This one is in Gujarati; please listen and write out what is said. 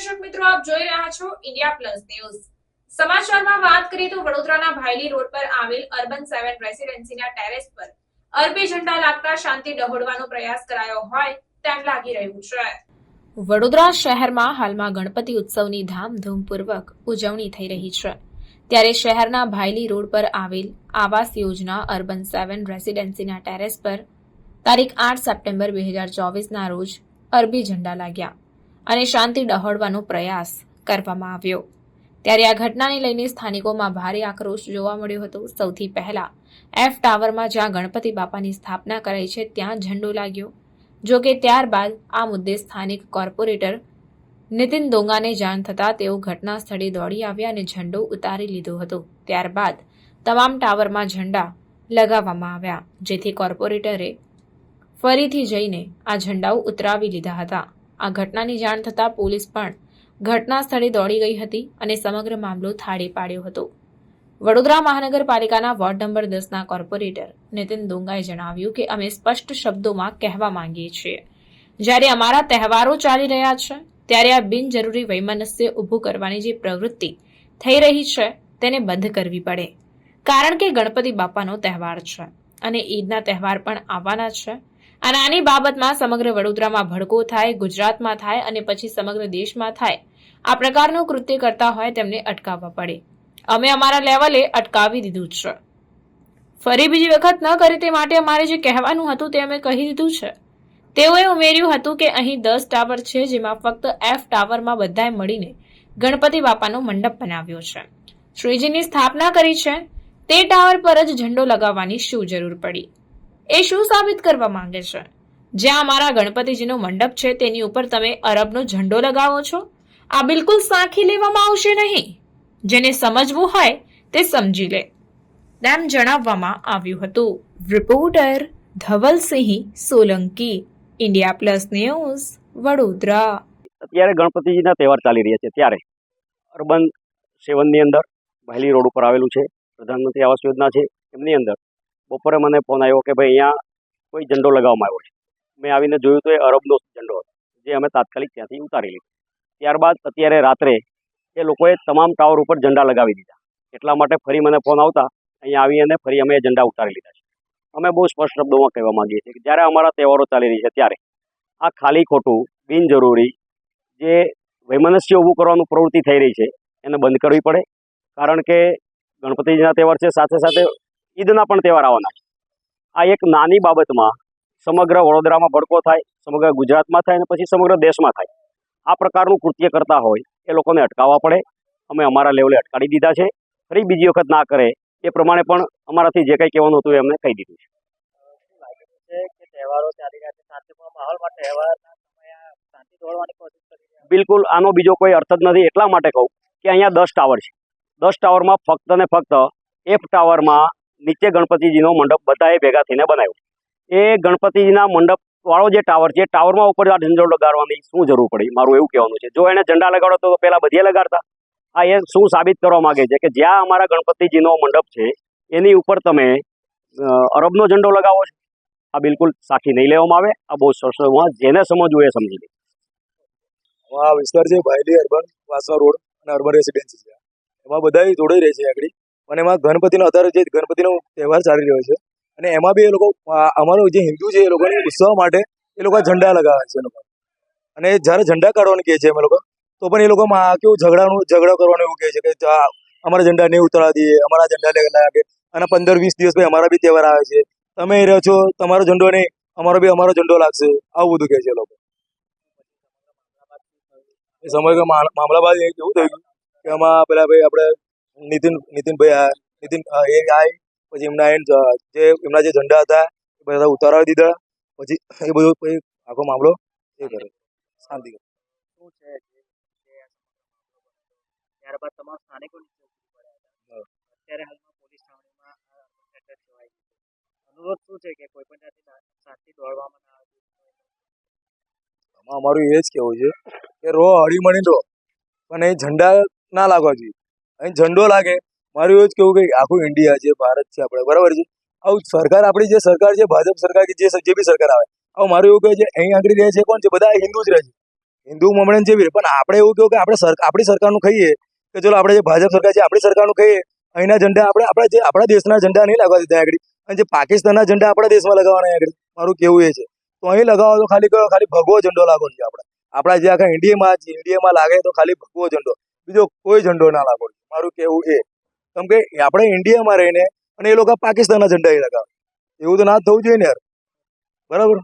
દર્શક મિત્રો, આપ જોઈ રહ્યા છો ઇન્ડિયા પ્લસ ન્યૂઝ સમાચારમાં વાત કરીએ તો વડોદરાના ભાયલી રોડ પર આવેલ અર્બન સેવન રેસિડેન્સીના ટેરેસ પર અરબી ઝંડા લાગતા શાંતિ ડહોળવાનો પ્રયાસ કરાયો હોય તેમ લાગી રહ્યું છે. વડોદરા શહેરમાં હાલમાં ગણપતિ ઉત્સવની ધામધૂમપૂર્વક ઉજવણી થઈ રહી છે. ત્યારે શહેરના ભાયલી રોડ પર આવેલ આવાસ યોજના અર્બન સેવન રેસિડેન્સીના ટેરેસ પર તારીખ આઠ સપ્ટેમ્બર બે હજાર ચોવીસના રોજ અરબી ઝંડા લાગ્યા. અને શાંતિ ડહોળવાનો પ્રયાસ કરવામાં આવ્યો. ત્યારે આ ઘટનાને લઈને સ્થાનિકોમાં ભારે આક્રોશ જોવા મળ્યો હતો. સૌથી પહેલા એફ ટાવરમાં જ્યાં ગણપતિ બાપાની સ્થાપના કરાઈ છે, ત્યાં ઝંડો લાગ્યો. જો કે ત્યારબાદ આ મુદ્દે સ્થાનિક કોર્પોરેટર નીતિન દોંગાને જાણ થતાં તેઓ ઘટના સ્થળે દોડી આવ્યા અને ઝંડો ઉતારી લીધો હતો. ત્યારબાદ તમામ ટાવરમાં ઝંડા લગાવવામાં આવ્યા, જેથી કોર્પોરેટરે ફરીથી જઈને આ ઝંડાઓ ઉતરાવી લીધા હતા. આ ઘટનાની જાણ થતાં પોલીસ પણ ઘટના સ્થળે દોડી ગઈ હતી અને સમગ્ર મામલો થાળે પાડ્યો હતો. વડોદરા મહાનગરપાલિકાના વોર્ડ નંબર દસના કોર્પોરેટર નીતિન દોંગાએ જણાવ્યું કે અમે સ્પષ્ટ શબ્દોમાં કહેવા માંગીએ છીએ. જ્યારે અમારા તહેવારો ચાલી રહ્યા છે, ત્યારે આ બિનજરૂરી વૈમનસ્ય ઊભું કરવાની જે પ્રવૃત્તિ થઈ રહી છે, તેને બંધ કરવી પડે. કારણ કે ગણપતિ બાપાનો તહેવાર છે અને ઈદના તહેવાર પણ આવવાના છે અને આની બાબતમાં સમગ્ર વડોદરામાં ભડકો થાય, ગુજરાતમાં થાય અને પછી સમગ્ર દેશમાં થાય. આ પ્રકારનું કૃત્ય કરતા હોય તેમને અટકાવવા પડે. અમે અમારા લેવલે અટકાવી દીધું છે. ફરી બીજી વખત ન કરે તે માટે અમારે જે કહેવાનું હતું તે અમે કહી દીધું છે. તેઓએ ઉમેર્યું હતું કે અહીં દસ ટાવર છે જેમાં ફક્ત એફ ટાવરમાં બધાએ મળીને ગણપતિ બાપાનો મંડપ બનાવ્યો છે. શ્રીજીની સ્થાપના કરી છે. તે ટાવર પર જ ઝંડો લગાવવાની શું જરૂર પડી? એ શું સાબિત કરવા માંગે છે? જ્યાં અમારા ગણપતિજીનો મંડપ છે, તેની ઉપર તમે અરબનો ઝંડો લગાવો છો? આ બિલકુલ સાંખી લેવામાં આવશે નહીં. જેને સમજવું હોય, તે સમજી લે. તેમ જણાવવામાં આવ્યું હતું. Reporter Dhavalsinh Solanki, India plus news, Vadodara. અત્યારે ગણપતિજીના તહેવાર ચાલી રહ્યા છે. ત્યારે અર્બન સેવનની અંદર વહેલી રોડ ઉપર આવેલું છે. પ્રધાનમંત્રી આવાસ યોજના છે. એમની અંદર બપોરે મને ફોન આવ્યો કે ભાઈ અહીંયા કોઈ ઝંડો લગાવવામાં આવ્યો છે. મેં આવીને જોયું તો એ અરબનો ઝંડો હતો, જે અમે તાત્કાલિક ત્યાંથી ઉતારી લીધો. ત્યારબાદ અત્યારે રાત્રે એ લોકોએ તમામ ટાવર ઉપર ઝંડા લગાવી દીધા. એટલા માટે ફરી મને ફોન આવતા અહીંયા આવી અને ફરી અમે એ ઝંડા ઉતારી લીધા છે. અમે બહુ સ્પષ્ટ શબ્દોમાં કહેવા માંગીએ છીએ કે જ્યારે અમારા તહેવારો ચાલી રહી છે ત્યારે આ ખાલી ખોટું, બિનજરૂરી જે વૈમનસ્ય ઊભું કરવાનું પ્રવૃત્તિ થઈ રહી છે એને બંધ કરવી પડે. કારણ કે ગણપતિજીના તહેવાર છે, સાથે સાથે ઈદના પણ તહેવાર આવવાના છે. આ એક નાની બાબતમાં સમગ્ર વડોદરામાં ભડકો થાય, સમગ્ર ગુજરાતમાં થાય અને પછી સમગ્ર દેશમાં થાય. આ પ્રકારનું કૃત્ય કરતા હોય એ લોકોને અટકાવવા પડે. અમે અમારા લેવલે અટકાવી દીધા છે. ફરી બીજી વખત ના કરે એ પ્રમાણે પણ અમારાથી જે કંઈ કહેવાનું હતું એ અમને કહી દીધું છે. બિલકુલ આનો બીજો કોઈ અર્થ જ નથી. એટલા માટે કહું કે અહીંયા દસ ટાવર છે. દસ ટાવરમાં ફક્ત ને ફક્ત એફ ટાવરમાં નીચે ગણપતિજીનો મંડપ બધાએ ભેગા થઈને બનાવ્યો. એ ગણપતિજીના મંડપ વાળો જે ટાવર છે ટાવરમાં ઉપર આ ઝંડો લગાડવાની શું જરૂર પડી? મારું એવું કહેવાનું છે. જો એને ઝંડા લગાડો તો પહેલાં બધીએ લગાડતા. આ એ શું સાબિત કરવા માંગે છે કે જ્યાં અમારા ગણપતિજીનો મંડપ છે, એની ઉપર તમે અરબનો ઝંડો લગાવો છો. આ બિલકુલ સાખી નહીં લેવામાં આવે. આ બહુ સરસમાં જેને સમજવું એ સમજી લે. આ વિસ્તાર છે ભાઈલી અર્બન વાસા રોડ અને અર્બન રેસિડેન્સી છે. એમાં બધા જોડાઈ રહે છે આગળ. અને એમાં ગણપતિનો અત્યારે જે ગણપતિનો તહેવાર ચાલી રહ્યો છે. અને એમાં બી એ લોકો અમારો જે હિન્દુ છે એ લોકોને ઉત્સવ માટે એ લોકો ઝંડા લગાવે છે લોકો. અને જ્યારે ઝંડા કાઢવાનું કહે છે અમે લોકો, તો પણ એ લોકો કેવું ઝઘડાનું, ઝઘડો કરવાનું એવું કહે છે કે અમારા ઝંડા નહીં ઉતારા દઈએ, અમારા ઝંડા લઈ લાગે. અને પંદર વીસ દિવસ પછી અમારા બી તહેવાર આવે છે. તમે એ રહ્યો છો, તમારો ઝંડો નહીં, અમારો બી અમારો ઝંડો લાગશે, આવું બધું કહે છે લોકો. એ સમય મામલાબાદ મામલા બાદ એવું થયું કે આમાં પેલા ભાઈ આપણે નીતિન નીતિનભાઈ આ નીતિન એ આય પછી એમના એન્ડ જે એમના જે ઝંડા હતા એ બધા ઉતારાવી દીધા. પછી એ બધો પછી આખો મામલો એ કરે. શાંતિ શું છે. ત્યારબાદ તમામ સ્થાનિકો અત્યારે હાલમાં પોલીસ છાવણીમાં અનુરોધ શું છે કે કોઈ પણ જાતની શાંતિ દોડવામાં ના આવે? અમારું એ જ કહેવું છે કે રો હળીમળી રહો પણ એ ઝંડા ના લાગવા જોઈએ. અહીં ઝંડો લાગે. મારું એવું જ કેવું કે આખું ઇન્ડિયા છે, ભારત છે આપણે, બરાબર છે? આવું સરકાર, આપણી જે સરકાર છે, ભાજપ સરકાર કે જે બી સરકાર આવે, આવું મારું એવું કહે છે, અહીં આગળ રહે છે કોણ છે? બધા હિન્દુ જ રહે છે. હિન્દુ મમણે જેવી રહે, પણ આપણે એવું કહ્યું કે આપણે આપણી સરકારનું ખાઈએ કે ચલો આપણે જે ભાજપ સરકાર છે, આપણી સરકારનું ખાઈએ અહીંના ઝંડા આપણે, આપણા જે, આપણા દેશના ઝંડા નહીં લગાવવા દીધા આગળ. અને જે પાકિસ્તાનના ઝંડા આપણા દેશમાં લગાવવાના આગળ. મારું કેવું એ છે. તો અહીં લગાવો તો ખાલી ખાલી ભગવો ઝંડો લાગો છે આપણે. આપણા જે આખા ઇન્ડિયામાં ઇન્ડિયામાં લાગે તો ખાલી ભગવો ઝંડો. બીજો કોઈ ઝંડો ના લાગો મારું કેવું એ. કેમ કે આપણે ઇન્ડિયામાં રહીને અને એ લોકો પાકિસ્તાનના ઝંડા લગાવે. એવું તો ના થવું જોઈએ ને યાર. બરાબર?